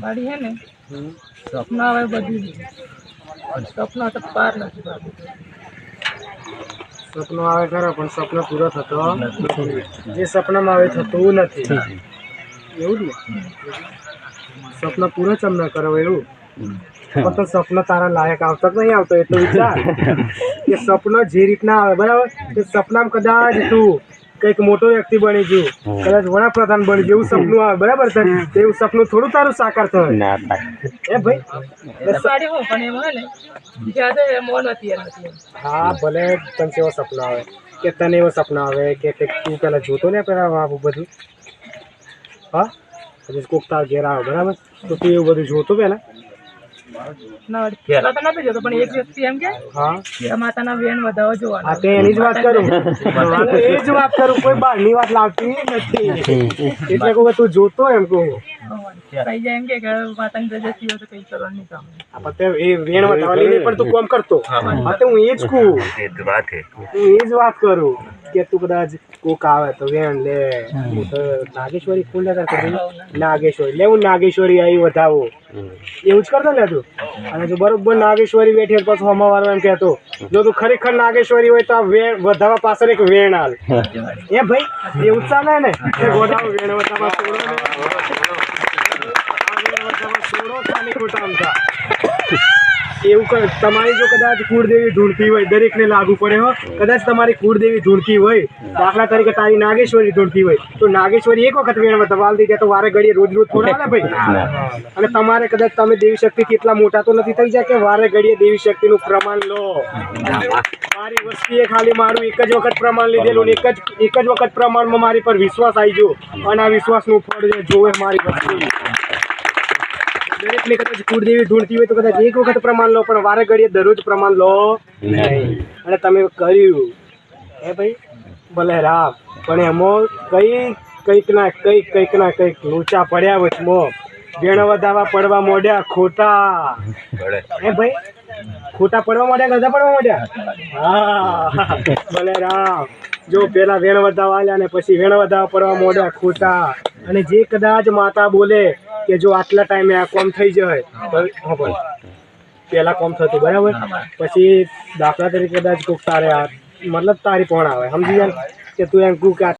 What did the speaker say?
મારી હે ને? સપના આવે બધી સપના તો પાર નથી. સપનો આવે ખરો, પણ સપનો પૂરો થતો જે સપનામાં આવે થતું નથી. એવું જ ને? સપના પૂરો ચમ ના કરો એવું? તો સપનો તારા લાયક આવતો નહીં આવતો, એ તો વિચાર. કે સપનો જે રીતના આવે, બરાબર? કે સપનામાં કદાચ તું કંઈક મોટો વ્યક્તિ બની ગયું. કદાચ વડાપ્રધાન બની ગયું એવું સપનું આવે બરાબર છે? તો એવું સપનું થોડું તારું સાકાર થયું ના થાય એ ભાઈ હું ભલે તને એવો સપનો આવે કે તને એવો સપનો આવે કે કંઈક તું પેલા જોતો ને પેલા આવું બધું. હા? પછી કોક તાર ઘેર આવે બરાબર? તો તું એવું બધું જોતો પેલા તો જોતો પણ એક વ્યક્તિ એમ કે માતાના વેણ વધાવો હા જોવાના તે એની જ વાત કરું. એ જ વાત કરું. કોઈ બહારની વાત લાવતી નથી. એટલે કહું કે તું જોતો એમ કહું. જાય એમ કે તો કંઈ કરવાનું નહીં કામ. એ વેણ વધારવાની નહીં પણ તું કોમ કરતો. હા હું. એ જ કહું. હું એ જ વાત કરું કે તું કદાચ કોક આવે તો વેણ લે. હું તો નાગેશ્વરી ફૂલ લેતા નાગેશ્વરી. લે હું નાગેશ્વરી આવી વધાવો. એવું જ કરતો ને તું. અને જો બરોબર નાગેશ્વરી બેઠી પછી હમાવાળો એમ કહેતો. જો તું ખરેખર નાગેશ્વરી હોય તો આ વેણ વધાવા પાછળ એક વેણ હાલ એ ભાઈ એવું ચાલે ને? વેણ વધાવા છોડો ને આ વેણ વધાવા છોડો ખાલી ખોટા અમથા. એવું કર તમારી જો કદાચ કુળદેવી ઢૂંઢતી હોય દરેકને લાગુ પડે હો. કદાચ તમારી કુળદેવી ઢૂંઢતી હોય દાખલા તરીકે તારી નાગેશ્વરી ઢૂંઢતી હોય તો નાગેશ્વરી એક વખત વેણમાં દબાલ દઈ તો વારે ઘડીએ રોજ રોજ થોડા હાલે ભાઈ. અને તમારે કદાચ તમે દેવી શક્તિ કેટલા મોટા તો નથી થઈ જાય કે વારે ઘડીએ દેવી શક્તિનું પ્રમાણ લો. મારી વસ્તીએ ખાલી મારું એક જ વખત પ્રમાણ લીધેલું ને એક જ એક જ વખત પ્રમાણમાં મારી પર વિશ્વાસ આવી ગયો અને આ વિશ્વાસનું ફળ જોવે મારી વસ્તી. દરેકને કદાચ કુળદેવી ઢૂંઢતી હોય તો કદાચ એક વખત પ્રમાણ લો પણ વારે ઘડીએ દરરોજ પ્રમાણ લો. નહીં. અને તમે કર્યું હે ભાઈ? ભલે રામ. પણ એમાં કઈ કંઈક ના કંઈક કંઈક ના કંઈક લોચા પડ્યા વચમાં વેણ વધાવા પડવા મોડ્યા ખોટા. હે ભાઈ? ખોટા પડવા મોડ્યા ગધા પડવા મોડ્યા? હા. ભલે રામ. જો પેલા વેણ વધાવા આલ્યા ને પછી વેણ વધાવા પડવા મોડ્યા ખોટા. અને જે કદાચ માતા બોલે કે જો આટલા ટાઈમે આ કોમ થઈ જાય તો હા ભાઈ પેલા કોમ થતું બરાબર? પછી દાખલા તરીકે કદાચ કોક તારે આ મતલબ તારી પણ આવે સમજી જાય કે તું એમ કહું કે